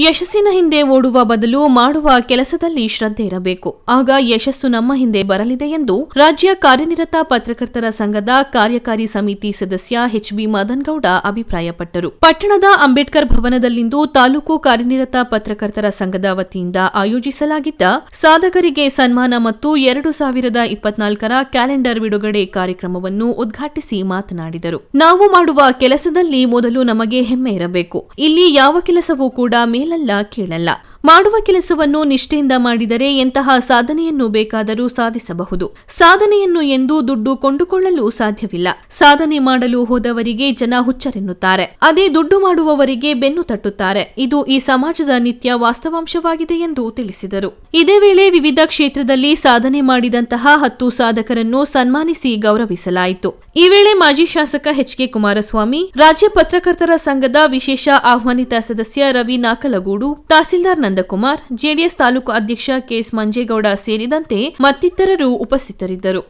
ಯಶಸ್ಸಿನ ಹಿಂದೆ ಓಡುವ ಬದಲು ಮಾಡುವ ಕೆಲಸದಲ್ಲಿ ಶ್ರದ್ಧೆ ಇರಬೇಕು. ಆಗ ಯಶಸ್ಸು ನಮ್ಮ ಹಿಂದೆ ಬರಲಿದೆ ಎಂದು ರಾಜ್ಯ ಕಾರ್ಯನಿರತ ಪತ್ರಕರ್ತರ ಸಂಘದ ಕಾರ್ಯಕಾರಿ ಸಮಿತಿ ಸದಸ್ಯ ಎಚ್ಬಿ ಮದನ್ಗೌಡ ಅಭಿಪ್ರಾಯಪಟ್ಟರು. ಪಟ್ಟಣದ ಅಂಬೇಡ್ಕರ್ ಭವನದಲ್ಲಿಂದು ತಾಲೂಕು ಕಾರ್ಯನಿರತ ಪತ್ರಕರ್ತರ ಸಂಘದ ವತಿಯಿಂದ ಆಯೋಜಿಸಲಾಗಿದ್ದ ಸಾಧಕರಿಗೆ ಸನ್ಮಾನ ಮತ್ತು ಎರಡು ಸಾವಿರದ ಇಪ್ಪತ್ನಾಲ್ಕರ ಕ್ಯಾಲೆಂಡರ್ ಬಿಡುಗಡೆ ಕಾರ್ಯಕ್ರಮವನ್ನು ಉದ್ಘಾಟಿಸಿ ಮಾತನಾಡಿದರು. ನಾವು ಮಾಡುವ ಕೆಲಸದಲ್ಲಿ ಮೊದಲು ನಮಗೆ ಹೆಮ್ಮೆ ಇರಬೇಕು. ಇಲ್ಲಿ ಯಾವ ಕೆಲಸವೂ ಕೂಡ ಮೇಲಲ್ಲ ಕೀಳಲ್ಲ. ಮಾಡುವ ಕೆಲಸವನ್ನು ನಿಷ್ಠೆಯಿಂದ ಮಾಡಿದರೆ ಎಂತಹ ಸಾಧನೆಯನ್ನು ಬೇಕಾದರೂ ಸಾಧಿಸಬಹುದು. ಸಾಧನೆಯನ್ನು ಎಂದು ದುಡ್ಡು ಕೊಂಡುಕೊಳ್ಳಲು ಸಾಧ್ಯವಿಲ್ಲ. ಸಾಧನೆ ಮಾಡಲು ಹೋದವರಿಗೆ ಜನ ಹುಚ್ಚರೆನ್ನುತ್ತಾರೆ. ಅದೇ ದುಡ್ಡು ಮಾಡುವವರಿಗೆ ಬೆನ್ನು ತಟ್ಟುತ್ತಾರೆ. ಇದು ಈ ಸಮಾಜದ ನಿತ್ಯ ವಾಸ್ತವಾಂಶವಾಗಿದೆ ಎಂದು ತಿಳಿಸಿದರು. ಇದೇ ವೇಳೆ ವಿವಿಧ ಕ್ಷೇತ್ರದಲ್ಲಿ ಸಾಧನೆ ಮಾಡಿದಂತಹ ಹತ್ತು ಸಾಧಕರನ್ನು ಸನ್ಮಾನಿಸಿ ಗೌರವಿಸಲಾಯಿತು. ಈ ವೇಳೆ ಮಾಜಿ ಶಾಸಕ ಎಚ್ ಕೆ ಕುಮಾರಸ್ವಾಮಿ, ರಾಜ್ಯ ಪತ್ರಕರ್ತರ ಸಂಘದ ವಿಶೇಷ ಆಹ್ವಾನಿತ ಸದಸ್ಯ ರವಿ ನಾಕಲಗೂಡು, ತಹಸೀಲ್ದಾರ್ ನಂದಕುಮಾರ್, ಜೆಡಿಎಸ್ ತಾಲೂಕು ಅಧ್ಯಕ್ಷ ಕೆಎಸ್ ಮಂಜೇಗೌಡ ಸೇರಿದಂತೆ ಮತ್ತಿತರರು ಉಪಸ್ಥಿತರಿದ್ದರು.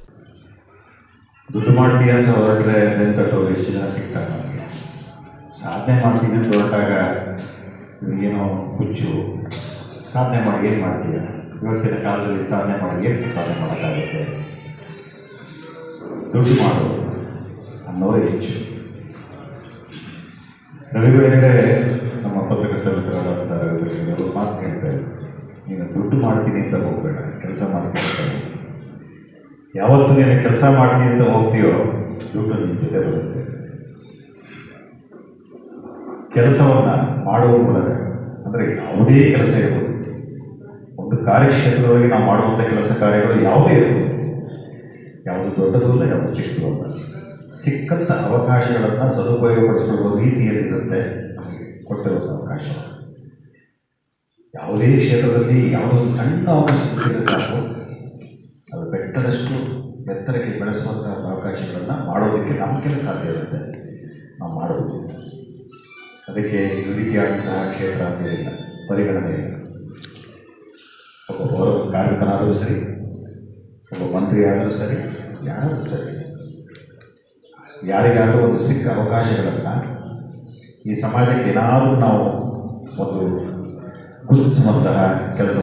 ಸಾಧನೆ ಮಾಡ್ತೀನಿ ಅಂತ ಹೊರಟಾಗ ಏನೋ ಹುಚ್ಚು. ಸಾಧನೆ ಮಾಡಿ ಏನು ಮಾಡ್ತೀಯ? ಇವತ್ತಿನ ಕಾಲದಲ್ಲಿ ಸಾಧನೆ ಮಾಡಿ ಏನು ಸಾಧನೆ ಮಾಡೋಕ್ಕಾಗುತ್ತೆ? ದುಡ್ಡು ಮಾಡು ಅನ್ನೋರೇ ಹೆಚ್ಚು. ರವಿಗಳಿದ್ರೆ ನಮ್ಮ ಪತ್ರಕರ್ತರ ಮಿತ್ರರಾದಂಥ ರವಿಗಳಿಂದ ದುಡ್ಡು ಮಾಡ್ತೀನಿ ಅಂತ ಹೋಗಬೇಡ, ಕೆಲಸ ಮಾಡ್ತೀನಿ ಅಂತ. ಯಾವತ್ತು ನೀನು ಕೆಲಸ ಮಾಡ್ತೀನಿ ಅಂತ ಹೋಗ್ತೀಯೋ, ದುಡ್ಡು ನಿನ್ನ ಜೊತೆ ಬರುತ್ತೆ. ಕೆಲಸವನ್ನು ಮಾಡುವ ಮೂಲಕ, ಅಂದರೆ ಯಾವುದೇ ಕೆಲಸ ಇರ್ಬೋದು. ಒಂದು ಕಾರ್ಯಕ್ಷೇತ್ರದೊಳಗೆ ನಾವು ಮಾಡುವಂಥ ಕೆಲಸ ಕಾರ್ಯಗಳು ಯಾವುದೇ ಇರ್ಬೋದು. ಯಾವುದು ದೊಡ್ಡದೂ ಅಲ್ಲ, ಯಾವುದು ಚಿಕ್ಕದೂ ಅಲ್ಲ. ಸಿಕ್ಕಂಥ ಅವಕಾಶಗಳನ್ನು ಸದುಪಯೋಗಪಡಿಸಿಕೊಳ್ಳುವ ರೀತಿಯಲ್ಲಿರುತ್ತೆ ನಮಗೆ ಕೊಟ್ಟಿರುವಂಥ ಅವಕಾಶ. ಯಾವುದೇ ಕ್ಷೇತ್ರದಲ್ಲಿ ಯಾವುದೋ ಸಣ್ಣ ಅವಕಾಶ ಸಿಕ್ಕಿದ್ರೆ ಸಾಕು. ಅದು ಬೆಟ್ಟದಷ್ಟು ಎತ್ತರಕ್ಕೆ ಬೆಳೆಸುವಂಥ ಅವಕಾಶಗಳನ್ನು ಮಾಡೋದಕ್ಕೆ ನಮಗೆಲ್ಲ ಸಾಧ್ಯ ಇರುತ್ತೆ. ನಾವು ಮಾಡೋದು. ಅದಕ್ಕೆ ಈ ರೀತಿಯಾದಂತಹ ಕ್ಷೇತ್ರ ಅಂತ ಇಲ್ಲ ಪರಿಗಣನೆ ಇಲ್ಲ. ಒಬ್ಬ ಪೌರ ಕಾರ್ಮಿಕನಾದರೂ ಸರಿ, ಒಬ್ಬ ಮಂತ್ರಿ ಆದರೂ ಸರಿ, ಯಾರಾದರೂ ಸರಿ. ಯಾರಿಗಾದರೂ ಒಂದು ಸಿಕ್ಕ ಅವಕಾಶಗಳನ್ನು ಈ ಸಮಾಜಕ್ಕೆ ಏನಾದರೂ ನಾವು ಒಂದು ಗುರುತಿಸುವಂತಹ ಕೆಲಸ